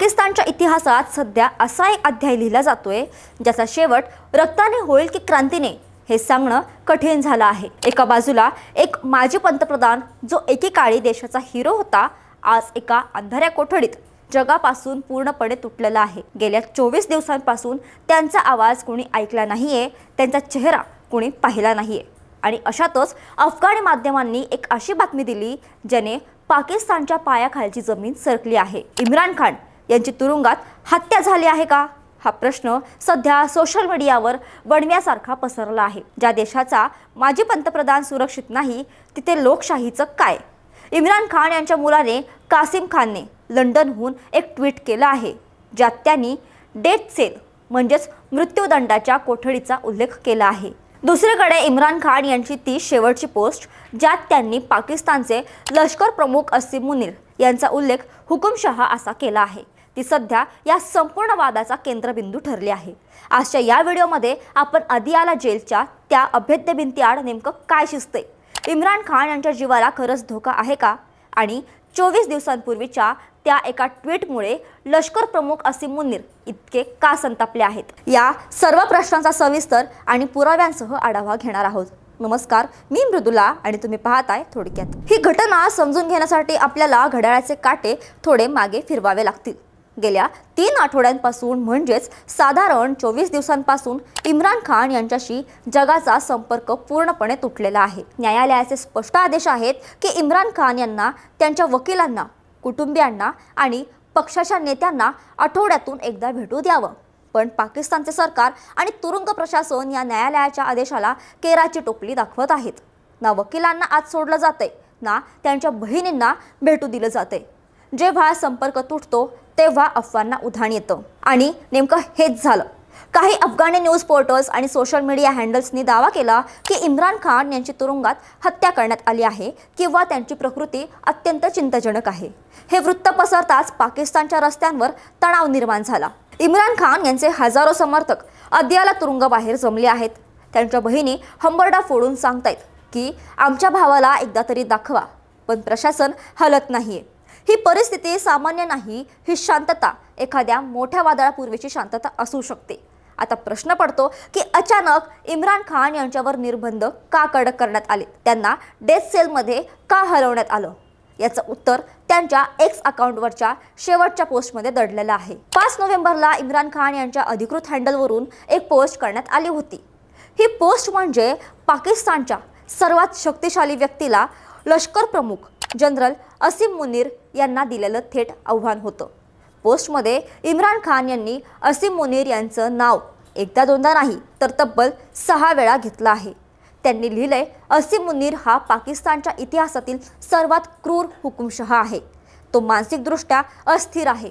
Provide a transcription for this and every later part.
पाकिस्तानच्या इतिहासात सध्या असा एक अध्याय लिहिला जातोय ज्याचा शेवट रक्ताने होईल की क्रांतीने हे सांगणं कठीण झालं आहे. एका बाजूला एक माजी पंतप्रधान जो एकेकाळी देशाचा हिरो होता आज एका अंधाऱ्या कोठडीत जगापासून पूर्णपणे तुटलेला आहे. गेल्या चोवीस दिवसांपासून त्यांचा आवाज कोणी ऐकला नाहीये त्यांचा चेहरा कोणी पाहिला नाहीये. आणि अशातच अफगाणी माध्यमांनी एक अशी बातमी दिली ज्याने पाकिस्तानच्या पायाखालची जमीन सरकली आहे. इम्रान खान यांची तुरुंगात हत्या झाली आहे का? हा प्रश्न सध्या सोशल मीडियावर वणव्यासारखा पसरला आहे. ज्या देशाचा माजी पंतप्रधान सुरक्षित नाही तिथे लोकशाहीचं काय? इम्रान खान यांच्या मुलाने कासिम खानने लंडनहून एक ट्विट केलं आहे ज्यात त्यांनी डेथ सेल म्हणजेच मृत्यूदंडाच्या कोठडीचा उल्लेख केला आहे. दुसरीकडे इम्रान खान यांची ती शेवटची पोस्ट ज्यात त्यांनी पाकिस्तानचे लष्कर प्रमुख असीम मुनीर यांचा उल्लेख हुकुमशहा असा केला आहे. ती सध्या या संपूर्ण वादाचा केंद्रबिंदू ठरली आहे. आजच्या या व्हिडिओमध्ये आपण अदियाला जेलच्या त्या अभेद्य भिंतीआड नेमकं काय शिजते इम्रान खान यांच्या जीवाला खरंच धोका आहे का? आणि चोवीस दिवसांपूर्वीच्या त्या एका ट्विटमुळे लष्कर प्रमुख असीम मुनीर इतके का संतापले आहेत? या सर्व प्रश्नांचा सविस्तर आणि पुराव्यांसह आढावा घेणार आहोत. नमस्कार मी मृदुला आणि तुम्ही पाहताय थोडक्यात. ही घटना समजून घेण्यासाठी आपल्याला घड्याळाचे काटे थोडे मागे फिरवावे लागतील. गेल्या तीन आठवड्यांपासून म्हणजेच साधारण चोवीस दिवसांपासून इम्रान खान यांच्याशी जगाचा संपर्क पूर्णपणे तुटलेला आहे. न्यायालयाचे स्पष्ट आदेश आहेत की इम्रान खान यांना त्यांच्या वकिलांना कुटुंबियांना आणि पक्षाच्या नेत्यांना आठवड्यातून एकदा भेटू द्यावं. पण पाकिस्तानचे सरकार आणि तुरुंग प्रशासन या न्यायालयाच्या आदेशाला केराची टोपली दाखवत आहेत. ना वकिलांना आज सोडलं जाते ना त्यांच्या बहिणींना भेटू दिलं जाते जेव्हा संपर्क तुटतो तेव्हा अफवांना उधाण येतं. आणि नेमकं हेच झालं. काही अफगाणी न्यूज पोर्टल्स आणि सोशल मीडिया हँडल्सनी दावा केला की इम्रान खान यांची तुरुंगात हत्या करण्यात आली आहे किंवा त्यांची प्रकृती अत्यंत चिंताजनक आहे. हे वृत्त पसरताच पाकिस्तानच्या रस्त्यांवर तणाव निर्माण झाला. इम्रान खान यांचे हजारो समर्थक अद्याला तुरुंगाबाहेर जमले आहेत. त्यांच्या बहिणी हंबरडा फोडून सांगतायत की आमच्या भावाला एकदा तरी दाखवा पण प्रशासन हलत नाहीये. ही परिस्थिती सामान्य नाही ही शांतता. एखाद्या मोठ्या वादळापूर्वीची शांतता असू शकते. आता प्रश्न पडतो की अचानक इम्रान खान यांच्यावर निर्बंध का कडक करण्यात आले? त्यांना डेथ सेलमध्ये का हलवण्यात आलं? याचं उत्तर त्यांच्या एक्स अकाउंटवरच्या शेवटच्या पोस्टमध्ये दडलेलं आहे. पाच नोव्हेंबरला इम्रान खान यांच्या अधिकृत हँडलवरून एक पोस्ट करण्यात आली होती. ही पोस्ट म्हणजे पाकिस्तानच्या सर्वात शक्तिशाली व्यक्तीला लष्कर प्रमुख जनरल असीम मुनीर यांना दिलेलं थेट आव्हान होतं. पोस्टमध्ये इम्रान खान यांनी असीम मुनीर यांचं नाव एकदा दोनदा नाही तर तब्बल सहा वेळा घेतलं आहे. त्यांनी लिहिलंय असीम मुनीर हा पाकिस्तानच्या इतिहासातील सर्वात क्रूर हुकुमशहा आहे. तो मानसिकदृष्ट्या अस्थिर आहे.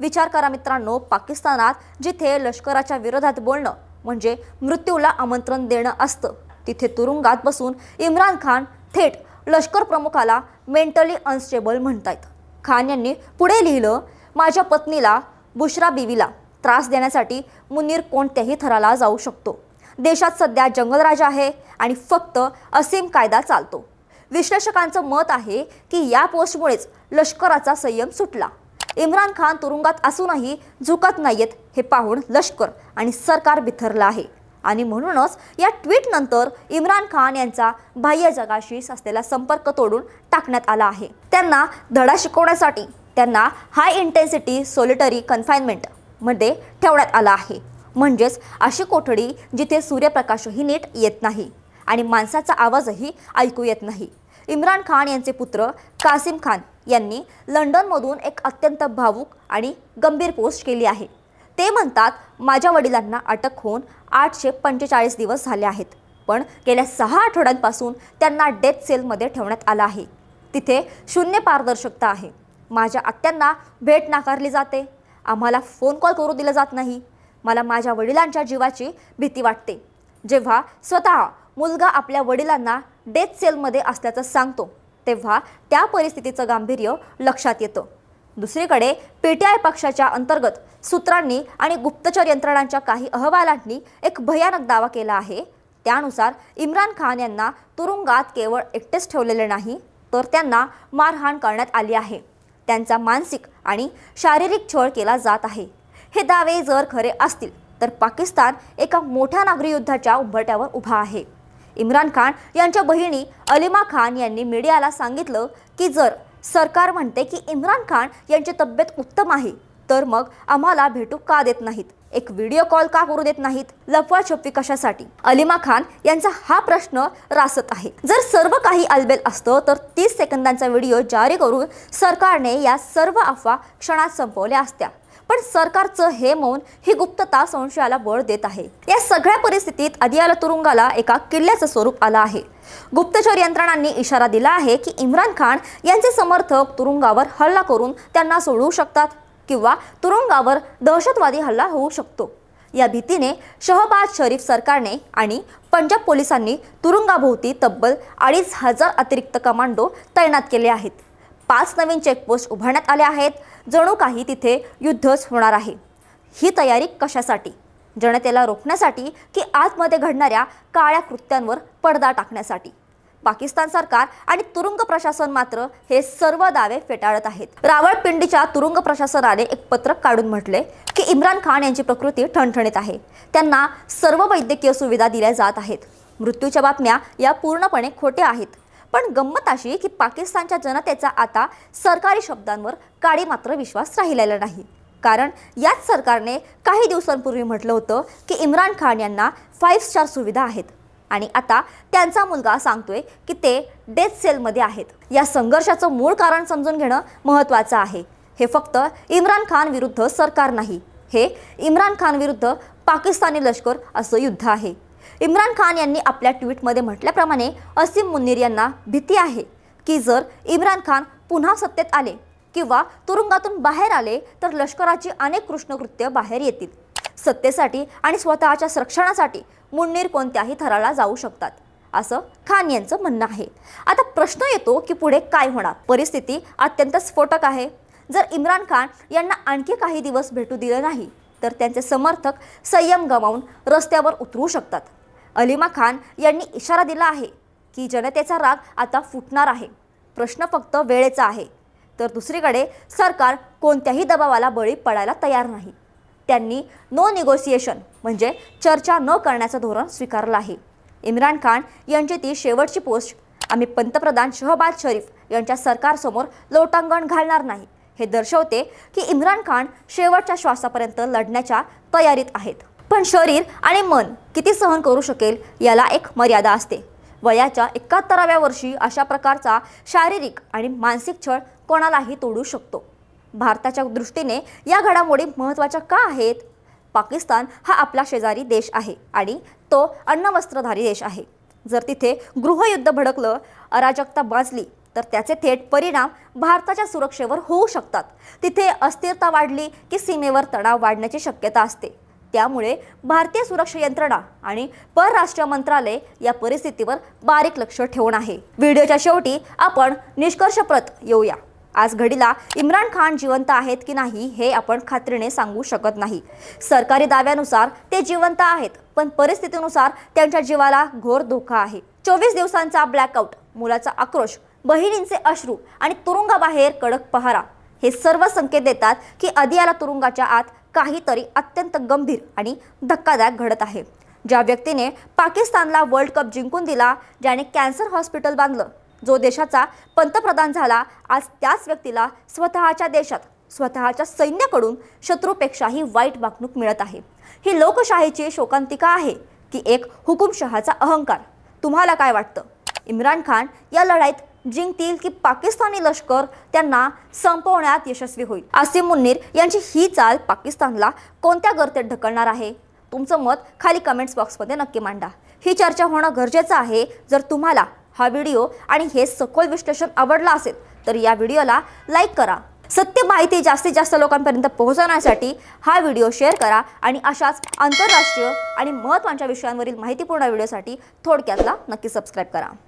विचार करा मित्रांनो पाकिस्तानात जिथे लष्कराच्या विरोधात बोलणं म्हणजे मृत्यूला आमंत्रण देणं असतं तिथे तुरुंगात बसून इम्रान खान थेट लष्कर प्रमुखाला मेंटली अनस्टेबल म्हणतायत. खान यांनी पुढे लिहिलं माझ्या पत्नीला बुशरा बीवीला त्रास देण्यासाठी मुनीर कोणत्याही थराला जाऊ शकतो. देशात सध्या जंगलराज आहे आणि फक्त असीम कायदा चालतो. विश्लेषकांचं मत आहे की या पोस्टमुळेच लष्कराचा संयम सुटला. इम्रान खान तुरुंगात असूनही झुकत नाहीयेत हे पाहून लष्कर आणि सरकार बिथरलं आहे. आणि म्हणूनच या ट्विटनंतर इम्रान खान यांचा बाह्य जगाशी असलेला संपर्क तोडून टाकण्यात आला आहे. त्यांना धडा शिकवण्यासाठी त्यांना हाय इंटेन्सिटी सोलिटरी कन्फाइनमेंटमध्ये ठेवण्यात आला आहे. म्हणजेच अशी कोठडी जिथे सूर्यप्रकाशही नीट येत नाही आणि माणसाचा आवाजही ऐकू येत नाही. इम्रान खान यांचे पुत्र कासिम खान यांनी लंडनमधून एक अत्यंत भावूक आणि गंभीर पोस्ट केली आहे. ते म्हणतात माझ्या वडिलांना अटक होऊन आठशे पंचेचाळीस दिवस झाले आहेत पण गेल्या सहा आठवड्यांपासून त्यांना डेथ सेलमध्ये ठेवण्यात आलं आहे. तिथे शून्य पारदर्शकता आहे. माझ्या आत्यांना भेट नाकारली जाते. आम्हाला फोन कॉल करू दिला जात नाही. मला माझ्या वडिलांच्या जीवाची भीती वाटते. जेव्हा स्वतः मुलगा आपल्या वडिलांना डेथ सेलमध्ये असल्याचं सांगतो तेव्हा त्या परिस्थितीचं गांभीर्य लक्षात येतं. दुसरीकडे पी टी आय पक्षाच्या अंतर्गत सूत्रांनी आणि गुप्तचर यंत्रणांच्या काही अहवालांनी एक भयानक दावा केला आहे. त्यानुसार इम्रान खान यांना तुरुंगात केवळ एकटेच ठेवलेले नाही तर त्यांना मारहाण करण्यात आली आहे. त्यांचा मानसिक आणि शारीरिक छळ केला जात आहे. हे दावे जर खरे असतील तर पाकिस्तान एका मोठ्या नागरी युद्धाच्या उंबरट्यावर उभा आहे. इम्रान खान यांच्या बहिणी अलिमा खान यांनी मीडियाला सांगितलं की जर सरकार म्हणते की इम्रान खान यांची तब्येत उत्तम आहे तर मग आम्हाला भेटू का देत नाहीत? एक व्हिडिओ कॉल का करू देत नाहीत? लफवाछपवी कशासाठी? अलिमा खान यांचा हा प्रश्न रासत आहे. जर सर्व काही अलबेल असतं तर तीस सेकंदांचा व्हिडिओ जारी करून सरकारने या सर्व अफवा क्षणात संपवल्या असत्या. पण सरकारचं हे मौन ही गुप्तता संशयाला बळ देत आहे. या सगळ्या परिस्थितीत अदियाला तुरुंगाला एका किल्ल्याचं स्वरूप आलं आहे. गुप्तचर यंत्रणांनी इशारा दिला आहे की इम्रान खान यांचे समर्थक तुरुंगावर हल्ला करून त्यांना सोडवू शकतात किंवा तुरुंगावर दहशतवादी हल्ला होऊ शकतो. या भीतीने शहबाज शरीफ सरकारने आणि पंजाब पोलिसांनी तुरुंगाभोवती तब्बल अडीच हजार अतिरिक्त कमांडो तैनात केले आहेत. पाच नवीन चेकपोस्ट उभारण्यात आल्या आहेत. जणू काही तिथे युद्धच होणार आहे. ही तयारी कशासाठी? जनतेला रोखण्यासाठी की आतमध्ये घडणाऱ्या काळ्या कृत्यांवर पडदा टाकण्यासाठी? पाकिस्तान सरकार आणि तुरुंग प्रशासन मात्र हे सर्व दावे फेटाळत आहेत. रावळपिंडीच्या तुरुंग प्रशासनाने एक पत्रक काढून म्हटले की इम्रान खान यांची प्रकृती ठणठणीत आहे. त्यांना सर्व वैद्यकीय सुविधा दिल्या जात आहेत. मृत्यूच्या बातम्या या पूर्णपणे खोट्या आहेत. पण गंमत अशी की पाकिस्तानच्या जनतेचा आता सरकारी शब्दांवर काडी मात्र विश्वास राहिलेला नाही. कारण याच सरकारने काही दिवसांपूर्वी म्हटलं होतं की इम्रान खान यांना फाईव्ह स्टार सुविधा आहेत. आणि आता त्यांचा मुलगा सांगतोय की ते डेथ सेलमध्ये आहेत. या संघर्षाचं मूळ कारण समजून घेणं महत्त्वाचं आहे. हे फक्त इम्रान खान विरुद्ध सरकार नाही. हे इम्रान खान विरुद्ध पाकिस्तानी लष्कर असं युद्ध आहे. इम्रान खान यांनी आपल्या ट्विटमध्ये म्हटल्याप्रमाणे असीम मुन्नीर यांना भीती आहे की जर इम्रान खान पुन्हा सत्तेत आले किंवा तुरुंगातून बाहेर आले तर लष्कराची अनेक कृष्णकृत्य बाहेर येतील. सत्तेसाठी आणि स्वतःच्या संरक्षणासाठी मुन्नीर कोणत्याही थराला जाऊ शकतात असं खान यांचं म्हणणं आहे. आता प्रश्न येतो की पुढे काय होणार? परिस्थिती अत्यंत स्फोटक आहे. जर इम्रान खान यांना आणखी काही दिवस भेटू दिले नाही तर त्यांचे समर्थक संयम गमावून रस्त्यावर उतरू शकतात. अलिमा खान यांनी इशारा दिला आहे की जनतेचा राग आता फुटणार आहे. प्रश्न फक्त वेळेचा आहे. तर दुसरीकडे सरकार कोणत्याही दबावाला बळी पडायला तयार नाही. त्यांनी नो निगोसिएशन म्हणजे चर्चा न करण्याचं धोरण स्वीकारलं आहे. इम्रान खान यांची ती शेवटची पोस्ट. आम्ही पंतप्रधान शहबाज शरीफ यांच्या सरकारसमोर लोटांगण घालणार नाही. हे दर्शवते की इम्रान खान शेवटच्या श्वासापर्यंत लढण्याच्या तयारीत आहेत. पण शरीर आणि मन किती सहन करू शकेल याला एक मर्यादा असते. वयाच्या एकाहत्तराव्या वर्षी अशा प्रकारचा शारीरिक आणि मानसिक छळ कोणालाही तोडू शकतो. भारताच्या दृष्टीने या घडामोडी महत्त्वाच्या का आहेत? पाकिस्तान हा आपला शेजारी देश आहे आणि तो अन्नवस्त्रधारी देश आहे. जर तिथे गृहयुद्ध भडकलं अराजकता बाजली तर त्याचे थेट परिणाम भारताच्या सुरक्षेवर होऊ शकतात. तिथे अस्थिरता वाढली की सीमेवर तणाव वाढण्याची शक्यता असते. त्यामुळे भारतीय सुरक्षा यंत्रणा आणि परराष्ट्र मंत्रालय या परिस्थितीवर बारीक लक्ष ठेवून आहे. व्हिडिओच्या शेवटी आपण निष्कर्षप्रत येऊया. आज घडीला इम्रान खान जिवंत आहेत की नाही हे आपण खात्रीने सांगू शकत नाही. सरकारी दाव्यानुसार ते जिवंत आहेत पण परिस्थितीनुसार त्यांच्या जीवाला घोर धोका आहे. चोवीस दिवसांचा ब्लॅकआउट मुलाचा आक्रोश बहिणींचे अश्रू आणि तुरुंगाबाहेर कडक पहारा हे सर्व संकेत देतात की अदियाला तुरुंगाच्या आत काहीतरी अत्यंत गंभीर आणि धक्कादायक घडत आहे. ज्या व्यक्तीने पाकिस्तानला वर्ल्ड कप जिंकून दिला ज्याने कॅन्सर हॉस्पिटल बांधलं जो देशाचा पंतप्रधान झाला आज त्याच व्यक्तीला स्वतःच्या देशात स्वतःच्या सैन्याकडून शत्रूपेक्षाही वाईट वागणूक मिळत आहे. ही लोकशाहीची शोकांतिका आहे की एक हुकुमशहाचा अहंकार. तुम्हाला काय वाटतं? इम्रान खान या लढाईत जिंकतील की पाकिस्तानी लष्कर त्यांना संपवण्यात यशस्वी होईल. आसिम मुन्नीर यांची ही चाल पाकिस्तानला कोणत्या गर्तेत ढकलणार आहे? तुमचं मत खाली कमेंट्स बॉक्समध्ये नक्की मांडा. ही चर्चा होणं गरजेचं आहे. जर तुम्हाला हा व्हिडिओ आणि हे सखोल विश्लेषण आवडलं असेल तर या व्हिडिओला लाईक करा. सत्य माहिती जास्तीत जास्त लोकांपर्यंत पोहोचवण्यासाठी हा व्हिडिओ शेअर करा आणि अशाच आंतरराष्ट्रीय आणि महत्त्वाच्या विषयांवरील माहितीपूर्ण व्हिडिओसाठी थोडक्यातला नक्की सबस्क्राईब करा.